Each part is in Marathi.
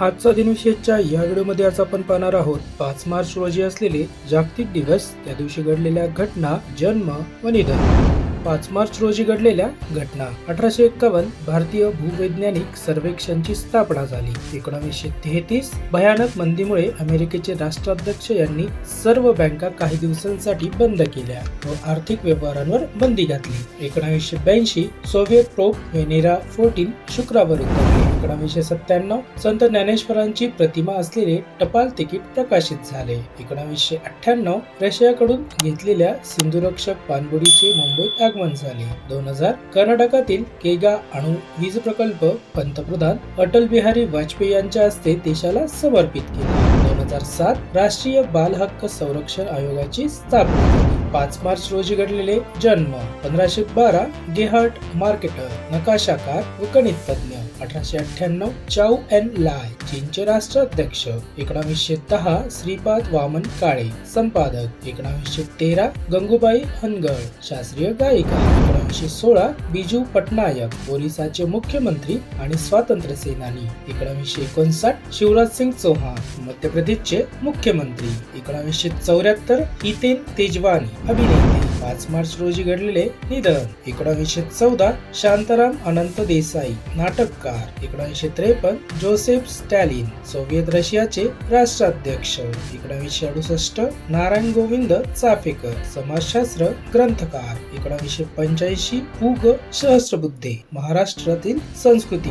आजचा दिनविशेषच्या या व्हिडिओमध्ये आज आपण पाहणार आहोत पाच मार्च रोजी असलेले जागतिक दिवस त्या दिवशी घडलेल्या घटना जन्म व निधन. पाच मार्च रोजी घडलेल्या घटना. अठराशे एक्कावन्न भारतीय भूवैज्ञानिक सर्वेक्षणची स्थापना झाली. एकोणीसशे तेहतीस भयानक मंदीमुळे अमेरिकेचे राष्ट्राध्यक्ष यांनी सर्व बँका काही दिवसांसाठी बंद केल्या व आर्थिक व्यवहारांवर बंदी घातली. एकोणीसशे ब्याऐंशी सोव्हिएत प्रोप व्हेनेरा फोर्टीन शुक्रावर उतरले. एकोणीसशे सत्त्याण्णव संत ज्ञानेश्वरांची प्रतिमा असलेले टपाल तिकीट प्रकाशित झाले. एकोणीसशे अठ्ठ्याण्णव रशियाकडून घेतलेल्या सिंधुरक्षक पाणबुडीचे मुंबईत आगमन झाले दोन हजार कर्नाटकातील केगा अणु वीज प्रकल्प पंतप्रधान अटल बिहारी वाजपेयी यांच्या हस्ते देशाला समर्पित केला. दोन हजार सात राष्ट्रीय बाल हक्क संरक्षण आयोगाची स्थापना झाली. पाच मार्च रोजी घडलेले जन्म पंधराशे बारा गेहर्ट मार्केटर नकाशाकार व गणित तज्ञ अठराशे अठ्ठ्याण्णव चाऊ एन लाय चीनचे राष्ट्राध्यक्ष एकोणावीसशे दहा श्रीपाद वामन काळे संपादक. एकोणावीसशे तेरा गंगूबाई हनगळ शास्त्रीय गायिका. एकोणावीसशे सोळा बिजू पटनायक ओरिसाचे मुख्यमंत्री आणि स्वातंत्र्य सेनानी. एकोणावीसशे एकोणसाठ शिवराज सिंग चौहान मध्य प्रदेशचे मुख्यमंत्री. एकोणावीसशे चौऱ्याहत्तर हितेन तेजवानी. अभिनेते पाच मार्च रोजी घडलेले निधन. एकोणावीसशे चौदा शांताराम अनंत देसाई नाटककार. एकोणावीसशे त्रेपन्न जोसेफ स्टॅलिन सोव्हिएत रशियाचे राष्ट्राध्यक्ष. एकोणावीसशे अडुसष्ट नारायण गोविंद चाफेकर समाजशास्त्र ग्रंथकार. एकोणावीसशे पंच्याऐंशी पुग सहस्रबुद्धे महाराष्ट्रातील संस्कृती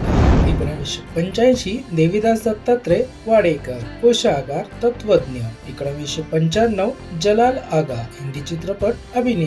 एकोणावीसशे पंच्याऐंशी देवीदास दत्तात्रय वाडेकर कोशागार तत्वज्ञ. एकोणावीसशे पंच्याण्णव जलाल आगा हिंदी चित्रपट अभिनेता.